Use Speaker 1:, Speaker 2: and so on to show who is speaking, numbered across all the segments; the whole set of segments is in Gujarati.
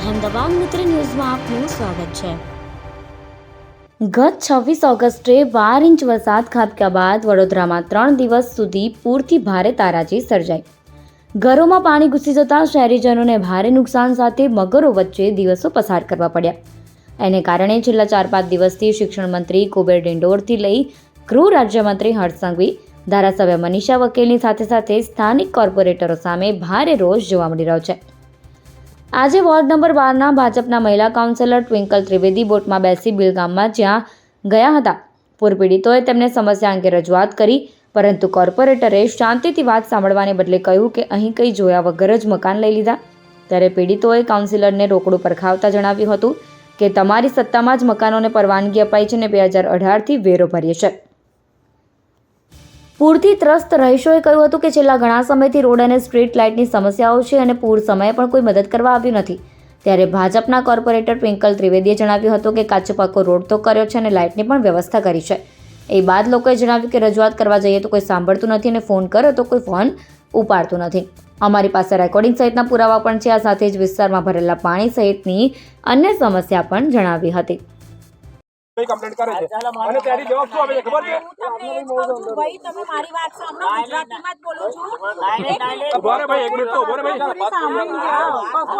Speaker 1: અહેમદાબાદ મિત્ર ન્યૂઝમાં આપનું સ્વાગત છે. ગત છવ્વીસ ઓગસ્ટે બાર ઇંચ વરસાદ ખાબક્યા બાદ વડોદરામાં ત્રણ દિવસ સુધી પૂરથી ભારે તારાજી સર્જાઈ. ઘરોમાં પાણી ઘૂસી જતા શહેરીજનોને ભારે નુકસાન સાથે મગરો વચ્ચે દિવસો પસાર કરવા પડ્યા. એને કારણે છેલ્લા ચાર પાંચ દિવસથી શિક્ષણ મંત્રી કુબેર ડિંડોરથી લઈ ગૃહ રાજ્યમંત્રી હર્ષ ધારાસભ્ય મનીષા વકીલની સાથે સાથે સ્થાનિક કોર્પોરેટરો સામે ભારે રોષ જોવા મળી રહ્યો છે. આજે વોર્ડ નંબર બારના ભાજપના મહિલા કાઉન્સિલર ટ્વિંકલ ત્રિવેદી બોટમાં બેસી બિલ ગામમાં જ્યાં ગયા હતા. પૂર પીડિતોએ તેમને સમસ્યા અંગે રજૂઆત કરી, પરંતુ કોર્પોરેટરે શાંતિથી વાત સાંભળવાને બદલે કહ્યું કે અહીં કંઈ જોયા વગર જ મકાન લઈ લીધા. ત્યારે પીડિતોએ કાઉન્સિલરને રોકડું પરખાવતા જણાવ્યું હતું કે તમારી સત્તામાં જ મકાનોને પરવાનગી અપાઈ છે અને બે હજાર અઢારથી વેરો ભરીએ છે. પૂરથી ત્રસ્ત રહીશોએ કહ્યું હતું કે છેલ્લા ઘણા સમયથી રોડ અને સ્ટ્રીટ લાઇટની સમસ્યાઓ છે અને પૂર સમયે પણ કોઈ મદદ કરવા આવ્યું નથી. ત્યારે ભાજપના કોર્પોરેટર ટ્વિંકલ ત્રિવેદીએ જણાવ્યું હતું કે કાચો પાકો રોડ તો કર્યો છે અને લાઇટની પણ વ્યવસ્થા કરી છે. એ બાદ લોકોએ જણાવ્યું કે રજૂઆત કરવા જઈએ તો કોઈ સાંભળતું નથી અને ફોન કર્યો તો કોઈ ફોન ઉપાડતું નથી. અમારી પાસે રેકોર્ડિંગ સહિતના પુરાવા પણ છે. આ સાથે જ વિસ્તારમાં ભરેલા પાણી સહિતની અન્ય સમસ્યા પણ જણાવી હતી.
Speaker 2: કઈ કમ્પ્લેન્ટ કરે છે? અને ત્યાંથી જવાબ શું આવે છે? ખબર છે?
Speaker 3: ભાઈ તમે મારી વાત સાંભળો ગુજરાતીમાં જ બોલું છું. મિનિટ.
Speaker 2: ભાઈ એક મિનિટ તો ઊભો રહે ભાઈ.
Speaker 3: કશું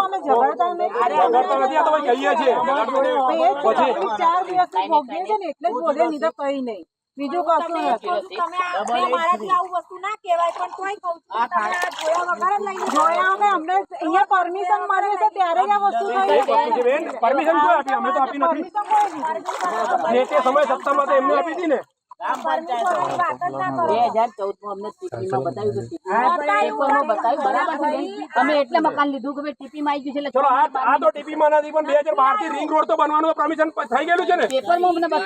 Speaker 3: અમે ઝઘડતા નહીં.
Speaker 2: ઝઘડતા નથી આ તો ભાઈ કહીએ છીએ.
Speaker 3: તો
Speaker 2: પછી
Speaker 3: ચાર દિવસથી ભોગવે છે ને એટલે જ બોલે નહીં તો કંઈ નહીં. બીજું કશું નથી તમે મારાથી આવું વસ્તુ ના કહેવાય પણ તોય કહું છું તમે જોયા વગર જ લઈને જોયા અમે અમને અહીંયા પરમિશન મળી છે ત્યારે જ આ વસ્તુ થઈ
Speaker 2: બેન. પરમિશન કોઈ આપી? અમે તો આપી નથી.
Speaker 3: Permission કોઈ નહીં.
Speaker 2: જે તે સમય સત્તામાં તો એમને આપી હતી ને.
Speaker 3: Permission વાળી વાત જ ના કરો.
Speaker 4: બે હજાર ચૌદમાં અમને ટીપીમાં બતાવ્યું હતું પેપરમાં બતાવ્યું બરાબર છે. બેન? અમે એટલે મકાન લીધું કે ભાઈ ટીપીમાં આવી ગયું છે
Speaker 2: ચલો આ આ તો ટીપી માં નથી પણ બે હજાર બારથી રિંગ રોડ તો બનવાનું પરમિશન થઈ ગયેલું છે ને?
Speaker 4: અમને
Speaker 5: તો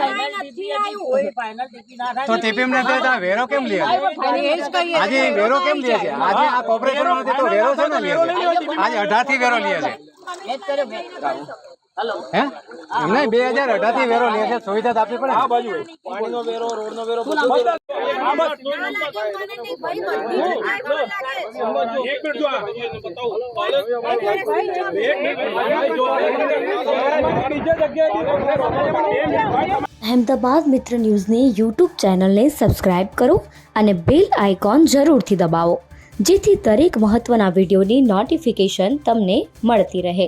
Speaker 5: વેરો કેમ લે આજે વેરો કેમ લે છે? આજે આ કોર્પોરેશનમાંથી તો વેરો છે ને આજે અઢારથી વેરો લે છે. હે? એમને બે હજાર અઢારથી વેરો લે છે સુવિધા આપવી પડે
Speaker 2: આ બાજુ પાણીનો વેરો વેરો
Speaker 3: નહીં,
Speaker 1: અહેમદાબાદ મિત્ર ન્યૂઝની યુટ્યુબ ચેનલને સબસ્ક્રાઇબ કરો અને બેલ આઇકોન જરૂરથી દબાવો જેથી દરેક મહત્ત્વના વિડીયોની નોટિફિકેશન તમને મળતી રહે.